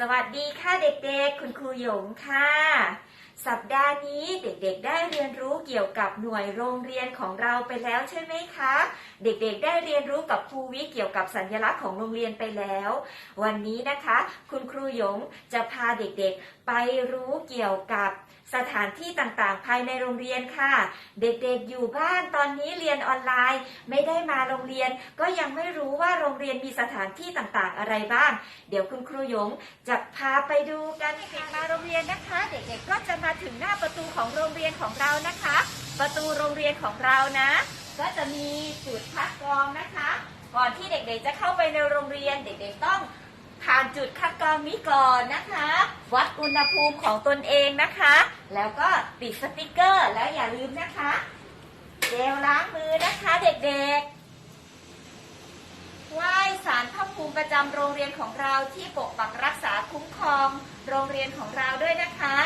สวัสดีค่ะเด็กๆ คุณครูหยงค่ะ สัปดาห์นี้เด็กๆ ได้เรียนรู้เกี่ยวกับหน่วยโรงเรียนของเราไปแล้วใช่ไหมคะ เด็กๆ ได้เรียนรู้กับครูวิเกี่ยวกับสัญลักษณ์ของโรงเรียนไปแล้ว วันนี้นะคะ คุณครูหยงจะพาเด็กๆ ไปรู้เกี่ยวกับสถานที่ต่างๆ ภายในโรงเรียนค่ะ เด็กๆอยู่บ้านตอนนี้เรียนออนไลน์ ไม่ได้มาโรงเรียน ก็ยังไม่รู้ว่าโรงเรียนมีสถานที่ต่างๆ อะไรบ้าง เดี๋ยวคุณครูหยงจะพาไปดูกันเด็กๆมาโรงเรียนนะคะ เด็กๆก็จะมาถึงหน้าประตูของโรงเรียนของเรานะคะ ประตูโรงเรียนของเรานะ ก็จะมีจุดคัดกองนะคะ ก่อนที่เด็กๆจะเข้าไปในโรงเรียนเด็กๆต้อง จุดคัดกรองนี้ก่อนนะคะ วัดอุณหภูมิของตนเองนะคะ แล้วก็ติดสติกเกอร์แล้วอย่าลืมนะคะเจลล้างมือนะคะเด็กๆไหว้สารพระภูมิประจำโรงเรียนของเราที่ปกปักรักษาคุ้มครองโรงเรียนของเราด้วยนะคะ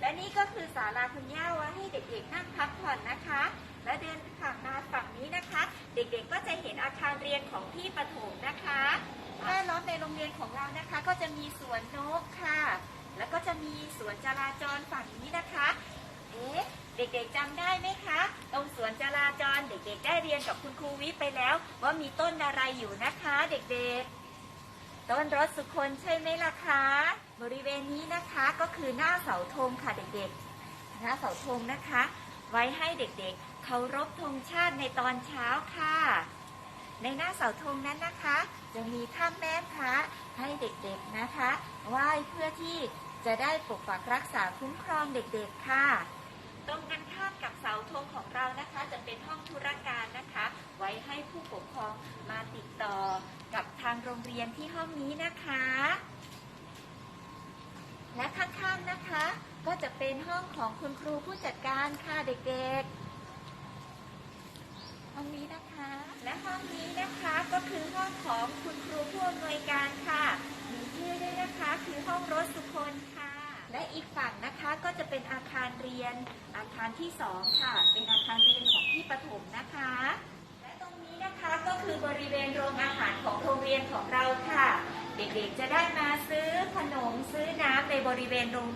และนี่ก็คือศาลาคุณย่าไว้ให้เด็กๆนั่งพักผ่อนนะคะ และเดินผ่านมา ของเรานะคะก็จะมีสวนนกค่ะ แล้วก็จะมีสวนจราจรฝั่งนี้นะคะ เอ๊ะเด็กๆจำได้ไหมคะ ตรงสวนจราจรเด็กๆได้เรียนกับคุณครูวิไปแล้ว ว่ามีต้นอะไรอยู่นะคะ เด็กๆ ต้นรถสุคนใช่ไหมล่ะคะบริเวณนี้นะคะก็คือหน้าเสาธงค่ะเด็กๆ หน้าเสาธงนะคะ ไว้ให้เด็กๆเคารพธงชาติในตอนเช้าค่ะ ในหน้าเสาธงนั้นนะคะ จะมีถ้ำแม่พระให้เด็กๆนะคะไหว้เพื่อที่จะได้ปกปักรักษาคุ้มครองเด็กๆค่ะ ตรงกันข้ามกับเสาธงของเรานะคะ จะเป็นห้องธุรการนะคะ ไว้ให้ผู้ปกครองมาติดต่อกับทางโรงเรียนที่ห้องนี้นะคะ และข้างๆนะคะ ก็จะเป็นห้องของคุณครูผู้จัดการค่ะเด็กๆ ห้องนี้นะคะและห้องนี้นะคะก็คือห้อง ของคุณครูผู้อำนวยการค่ะมีชื่อด้วยนะคะคือห้องรถสุคนค่ะ และอีกฝั่งนะคะก็จะเป็นอาคารเรียนอาคารที่สองค่ะ เป็นอาคารเรียนของพี่ประถมนะคะ และตรงนี้นะคะก็คือบริเวณโรงอาหารของโรงเรียนของเราค่ะ เด็กๆจะได้มาซื้อขนมซื้อน้ำในบริเวณโรง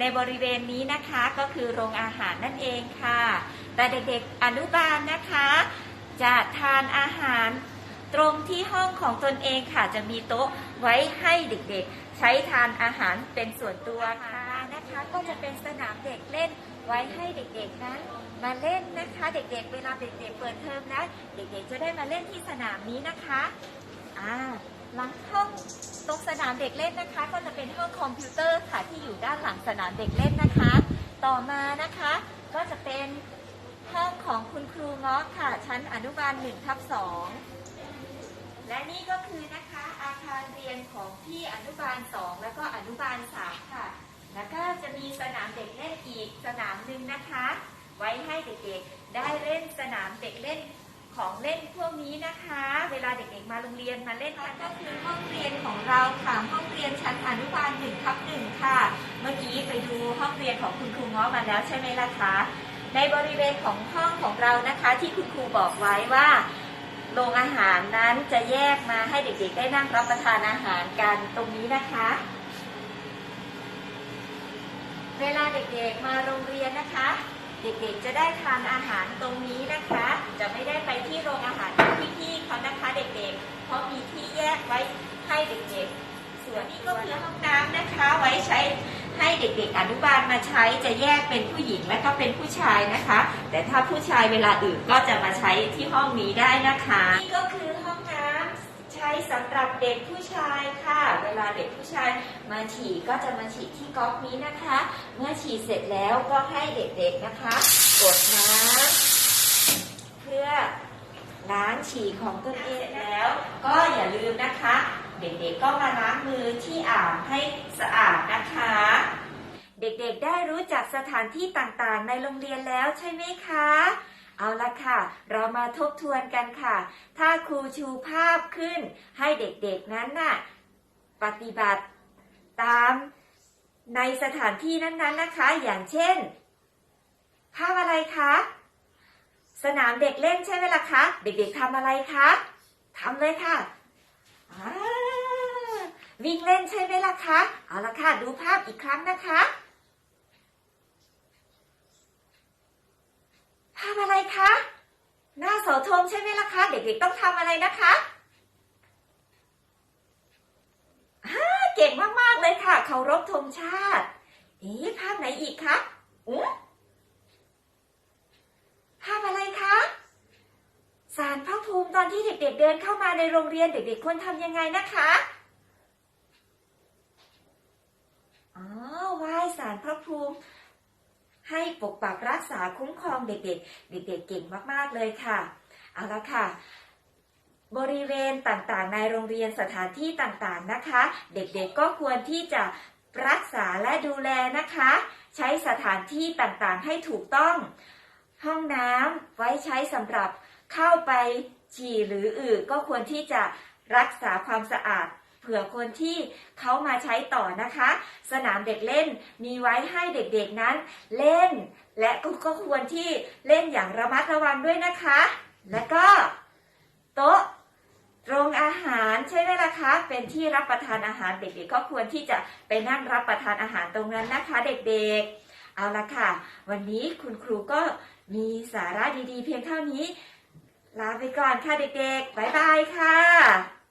ในบริเวณนี้นะคะก็คือโรงอาหารนั่นเองค่ะ แต่เด็กๆอนุบาลนะคะ จะทานอาหาร ตรงที่ห้องของตนเองค่ะจะมีโต๊ะไว้ให้เด็กๆ ใช้ทานอาหารเป็นส่วนตัวค่ะนะคะ ก็จะเป็นสนามเด็กเล่นไว้ให้เด็กๆนั้นมาเล่นนะคะ เด็กๆ เวลาเด็กๆเปิดเทอมนะเด็กๆจะได้มาเล่นที่สนามนี้นะคะอ่าหลังห้องตรงสนามเด็กเล่นนะคะ ก็จะเป็นห้องคอมพิวเตอร์ค่ะที่อยู่ด้านหลังสนามเด็กเล่นนะคะ ต่อมานะคะก็จะเป็นห้องของคุณครูเงาะค่ะชั้นอนุบาล1ทับ2 และนี่ก็คือนะคะอาคารเรียนของพี่อนุบาล 2 แล้วก็อนุบาล 3 ค่ะ แล้วก็จะมีสนามเด็กเล่นอีกสนามหนึ่งนะคะ ไว้ให้เด็กๆได้เล่นสนามเด็กเล่นของเล่นพวกนี้นะคะ เวลาเด็กๆมาโรงเรียนมาเล่นกันก็คือห้องเรียนของเราค่ะห้องเรียนชั้นอนุบาล1ทับ1ค่ะ เมื่อกี้ไปดูห้องเรียนของคุณครูงาะมาแล้วใช่ไหมล่ะคะ ในบริเวณของห้องของเรานะคะ ที่คุณครูบอกไว้ว่า โรงอาหารนั้นจะแยกมาให้เด็กๆ ได้นั่งรับประทานอาหารกันตรงนี้นะคะ เวลาเด็กๆมาโรงเรียนนะคะ เด็กๆจะได้ทานอาหารตรงนี้นะคะ จะไม่ได้ไปที่โรงอาหารของพี่ๆเขานะคะเด็กๆ เพราะมีที่แยกไว้ให้เด็กๆ ส่วนนี้ก็คือห้องน้ำนะคะไว้ใช้ ให้เด็กๆอนุบาลมาใช้จะแยกเป็นผู้หญิงและก็เป็นผู้ชายนะคะ แต่ถ้าผู้ชายเวลาอื่นก็จะมาใช้ที่ห้องนี้ได้นะคะนี่ก็คือห้องน้ำใช้สำหรับเด็กผู้ชายค่ะ เวลาเด็กผู้ชายมาฉี่ก็จะมาฉี่ที่ก๊อกนี้นะคะ เมื่อฉี่เสร็จแล้วก็ให้เด็กๆนะคะกดน้ำเพื่อล้างฉี่ของตนเองแล้ว ก็อย่าลืมนะคะ เด็กๆก็มาล้างมือที่อ่างให้สะอาดนะคะ เด็กๆได้รู้จักสถานที่ต่างๆ ในโรงเรียนแล้วใช่ไหมคะ เอาละค่ะ เรามาทบทวนกันค่ะ ถ้าครูชูภาพขึ้น ให้เด็กๆนั้นน่ะปฏิบัติตามในสถานที่นั้นๆนะคะ อย่างเช่น ภาพอะไรคะ สนามเด็กเล่นใช่ไหมล่ะคะ เด็กๆทำอะไรคะทำเลยค่ะอ่า วิ่งเล่นใช่ไหมล่ะคะ เอาละค่ะ ดูภาพอีกครั้งนะคะ ภาพอะไรคะ หน้าเสาธงใช่ไหมล่ะคะ เด็กๆต้องทำอะไรนะคะฮ่าเก่งมากๆเลยค่ะ เคารพธงชาติเอ๊ะภาพไหนอีกคะอุ๊ยภาพอะไรคะสารพระภูมิตอนที่เด็กๆเดินเข้ามาในโรงเรียนเด็กๆควรทำยังไงนะคะ อ๋อไหว้สารพระภูมิให้ปกปักรักษาคุ้มครองเด็กๆ เด็กๆ เก่งมากๆเลยค่ะ เอาละค่ะ บริเวณต่างๆ ในโรงเรียนสถานที่ต่างๆนะคะ เด็กๆ ก็ควรที่จะรักษาและดูแลนะคะ ใช้สถานที่ต่างๆ ให้ถูกต้อง ห้องน้ำไว้ใช้สำหรับเข้าไปฉี่หรืออึก็ควรที่จะรักษาความสะอาด เผื่อคนที่เขามาใช้ต่อนะคะ สนามเด็กเล่นมีไว้ให้เด็กๆนั้นเล่น และก็ควรที่เล่นอย่างระมัดระวังด้วยนะคะ และก็โต๊ะโรงอาหารใช่ไหมล่ะคะ เป็นที่รับประทานอาหารเด็กๆก็ควรที่จะไปนั่งรับประทานอาหารตรงนั้นนะคะ เด็กๆ เอาละค่ะ วันนี้คุณครูก็มีสาระดีๆ เพียงเท่านี้ ลาไปก่อนค่ะเด็กๆ บ๊ายบายค่ะ